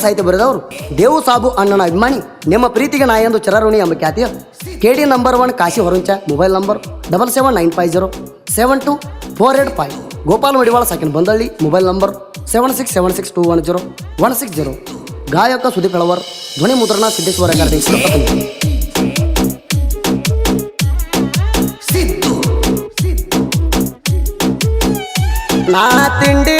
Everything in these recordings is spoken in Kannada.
ಸಾಹಿತ್ಯ ಬರೆದವರು ದೇವು ಸಾಬು ಅಣ್ಣನ ಅಭಿಮಾನಿ ನಿಮ್ಮ ಪ್ರೀತಿಗೆ ನಾ ಎಂದು ಚರರುಣಿ ಎಂಬ ಖ್ಯಾತಿಯ K D number one Kashi ಹೊರಂಚ mobile number double seven nine five zero seven two four eight five Gopal Madivala second Bandalli mobile number seven six seven six two one zero one six zero ಗಾಯಕ ಸುದೀಪ್ ಹೆಳವರ್ ಧ್ವನಿ ಮುದ್ರಣ ಸಿದ್ದೇಶ್ವರ ಗಾರ್ಡಿ ನಾ ತಿಂಡಿ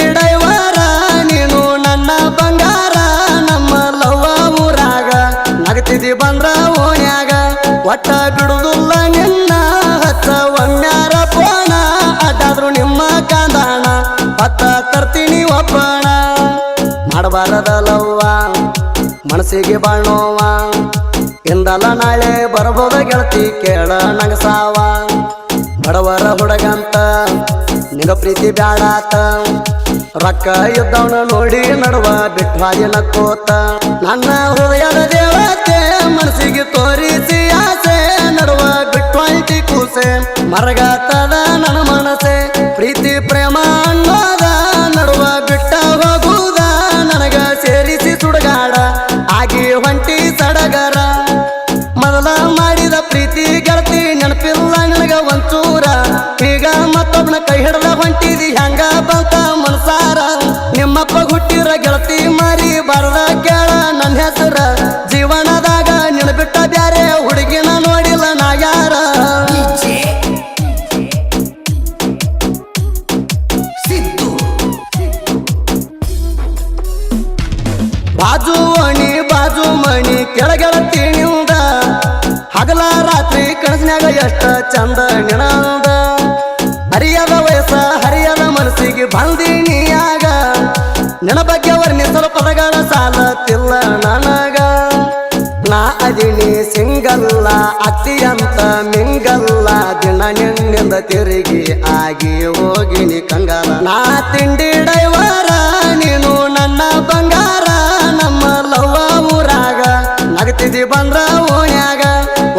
ಒಟ್ಟ ಬಿಡುದಿಲ್ಲ ನಿನ್ನ ಹಚ್ಚ ಒಮ್ಮ್ಯಾರ ಪೋಣ ಅಡ್ಡಾದ್ರು ನಿಮ್ಮ ಕಾಂದಾಣ. ಭತ್ತ ತರ್ತೀನಿ ಒಪ್ಪಣ ಮಾಡಬಾರದ ಲವ್ವ, ಮನಸ್ಸಿಗೆ ಬಾಳ್ನೋವ. ಎಂದಲ್ಲ ನಾಳೆ ಬರಬೋದ ಗೆಳತಿ, ಕೇಳ ನಂಗಸಾವ. ಬಡವರ ಹುಡುಗಂತ ನಿಗ ಪ್ರೀತಿ ಬ್ಯಾಡಾತ. ರೊಕ್ಕ ಇದ್ದವನ ನೋಡಿ ನಡುವ ಬಿಟ್ವಾದಿ ನಕ್ಕೋತ ನನ್ನ ಹೃದಯದ ದೇವತೆ ಮನಸ್ಸಿಗೆ ತೋರಿಸಿ ಆಸೆ, ನಡುವ ಬಿಟ್ವಾಯ್ತಿ ಕೂಸೆ. ಮರಗಾತದ ನನ್ನ ಮನಸ್ಸೆ, ಪ್ರೀತಿ, ಪ್ರೇಮ. ಬಾಜು ಅಣಿ, ಬಾಜು ಮಣಿ, ಕೆಳಗೆಳ ತಿಂದ ಹಗಲ ರಾತ್ರಿ ಕನಸಿನಾಗ ಎಷ್ಟ ಚಂದ ನಿಣಂದ ಹರಿಯದ ವಯಸ್ಸ, ಹರಿಯದ ಮನಸ್ಸಿಗೆ ಬಂದಿನಿಯಾಗ. ನಿನ ಬಗ್ಗೆ ವರ್ಣಿಸಲು ಪದಗಳ ಸಾಲತಿಲ್ಲ ನನಗ. ನಾ ಅದಿನಿ ಸಿಂಗಲ್ಲ, ಅತ್ತಿಯಂತ ಮಿಂಗಲ್ಲ. ದಿನ ನಿನ್ನಿಂದ ತಿರುಗಿ ಆಗಿ ಹೋಗಿನಿ ಕಂಗಲ. ನಾ ತಿಂಡಿ ಡೈವರ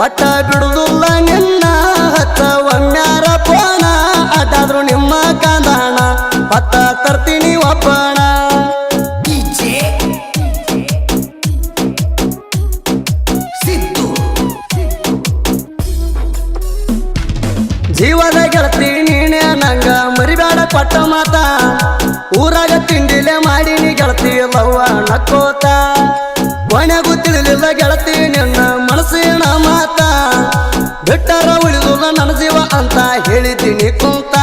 ಒಟ್ಟ ಬಿಡುದಿಲ್ಲ ನಿನ್ನ ಹತ್ತ ಒಮ್ಮ್ಯಾರ ಪೋಣ. ಅದಾದ್ರು ನಿಮ್ಮ ಕಾಂದಾಣ ಹತ್ತ ತರ್ತೀನಿ ಒಪ್ಪಣ ಜೀವದ ಗೆಳತಿ ನೀನೆ ನಂಗ ಮರಿಬೇಡ ಪಟ್ಟ ಮಾತ. ಊರಾಗ ತಿಂಡಿಲೆ ಮಾಡೀನಿ ಗೆಳತಿ ಲವ್ವ ನಕ್ಕೋತ. ಕೊನೆಗೂ ತಿಳಿಲಿಲ್ಲ ಗೆಳತಿ ಬಿಟ್ಟರ ಉಳಿದು ನನ್ನ ಜೀವ ಅಂತ ಹೇಳಿದ್ದೀನಿ ಕುಂತ.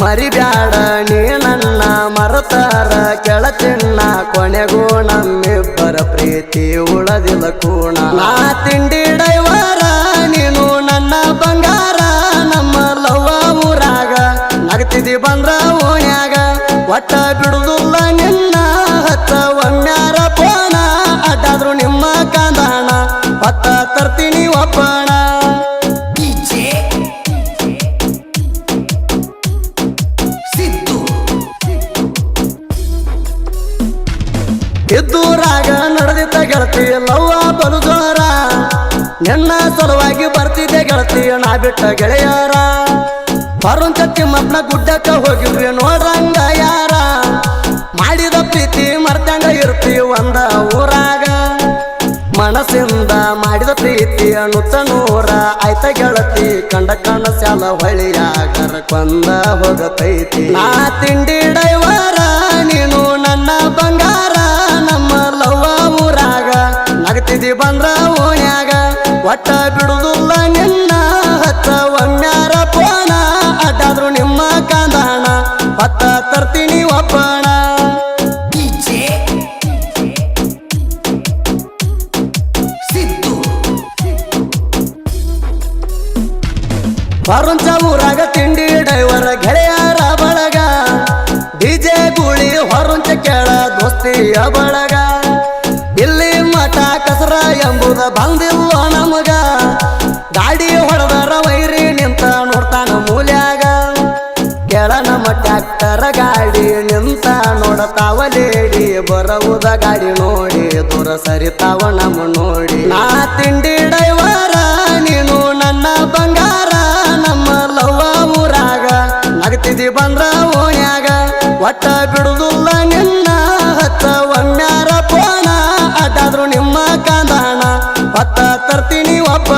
ಮರಿಬ್ಯಾಡ, ನೀ ನನ್ನ ಮರತಾರ, ಕೆಳತಿನ್ನ ಕೊನೆಗೂ ನಮ್ಮಿಬ್ಬರ ಪ್ರೀತಿ ಉಳದಿಲ್ಲ ಕೂಣ. ನಾ ತಿಂಡಿ ಡೈವರ ನೀನು ನನ್ನ ಬಂಗಾರ, ನಮ್ಮ ಲವ್ವ ಊರಾಗ. ನಗತಿದಿ ಬಂದ್ರ ಓಣ್ಯಾಗ, ಒಟ್ಟ ಬಿಡುದಿಲ್ಲ ಗೆಳತಿ ಲವ್ವ ಬಲು ಜೋರ ನಿನ್ನ ಸಲುವಾಗಿ ಬರ್ತಿದ್ದೆ ಗೆಳತಿಯ ನಾ ಬಿಟ್ಟ ಗೆಳೆಯರ. ಬರುಂಚ ಮತ್ನ ಗುಡ್ಡಕ್ಕ ಹೋಗಿದ್ವಿ ನೋಡ್ರಂಗ ಯಾರ. ಮಾಡಿದ ಪ್ರೀತಿ ಮರ್ತಂಗ ಇರ್ತಿ ಒಂದ ಊರಾಗ. ಮನಸ್ಸಿಂದ ಮಾಡಿದ ಪ್ರೀತಿ ಅಣುತ್ತ ನೂರ. ಆಯ್ತ ಗೆಳತಿ ಕಂಡ ಕಣ್ಣ ಸ್ಯಾಲ ಹೊಳಿಯಾಗರ ಕೊಂದ ಹೋಗತೈತಿ. ನಾ ತಿಂಡಿ ಡೈವರ ನೀನು ಒಟ್ಟ ಬಿಡುದಿಲ್ಲ ನಿನ್ನ ಹತ್ತ ಒಮ್ಮ್ಯಾರ ಪೋಣ ಅಡ್ಡಾದ್ರು ನಿಮ್ಮ ಕಾಂದಾಣ, ಭತ್ತ ತರ್ತೀನಿ ಒಪ್ಪಣ. ಬರುಂಚ ಊರಾಗ ತಿಂಡಿ ಡೈವರ್ ಗೆಳೆಯರ ಬಳಗ. ಡಿಜೆ ಗೂಳಿ ಹೊರುಂಚ ಕೇಳ ದೋಸ್ತಿಯ ಬಳಗ. ಇಲ್ಲಿ ಮಠ ಕಸರ ಎಂಬುದ ಬಂದಿಲ್ಲ. ಬರವುದ ಗಾಡಿ ನೋಡಿ, ದೂರ ಸರಿತಾವ ನಮ್ಮ ನೋಡಿ. ನಾ ತಿಂಡಿ ಡೈವರ ನೀನು ನನ್ನ ಬಂಗಾರ, ನಮ್ಮ ಲವ್ವ ಊರಾಗ. ನಗ್ತಿದಿ ಬಂದ್ರ ಓಣ್ಯಾಗ, ಒಟ್ಟ ಬಿಡುದಿಲ್ಲ ನಿನ್ನ ಹತ್ತ ಒಮ್ಮ್ಯಾರ ಪೋಣ. ಅದಾದ್ರು ನಿಮ್ಮ ಕಾಂದಾಣ ಹತ್ತ ತರ್ತೀನಿ ಒಬ್ಬ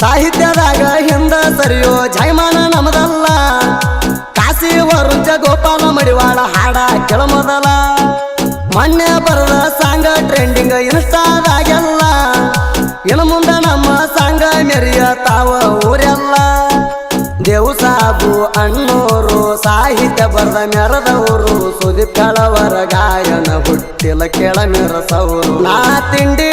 ಸಾಹಿತ್ಯದಾಗ ಹಿಂದ ಸರಿಯೋ ಜೈಮಾನ ನಮದಲ್ಲ. ಕಾಸಿ ವರುಂಜ ಗೋಪಾಲ ಮಡಿವಾಳ ಹಾಡ ಕೆಳ ಮೊದಲ. ಮೊನ್ನೆ ಬರದ ಸಾಂಗ ಟ್ರೆಂಡಿಂಗ್ ಇನ್ಸ್ಟಾದಾಗೆಲ್ಲ ಇನ್ನು ಮುಂದೆ ನಮ್ಮ ಸಾಂಗ ಮೆರಿಯ ತಾವ ಊರೆಲ್ಲ. ದೇವು ಸಾಬು ಅಣ್ಣೋರು ಸಾಹಿತ್ಯ ಬರೆದ ಮೆರದವರು, ಸುದೀಪ್ ಕಳವರ ಗಾಯನ ಹುಟ್ಟಿಲ ಕೆಳ ಮೆರಸವರು. ನಾ ತಿಂಡಿ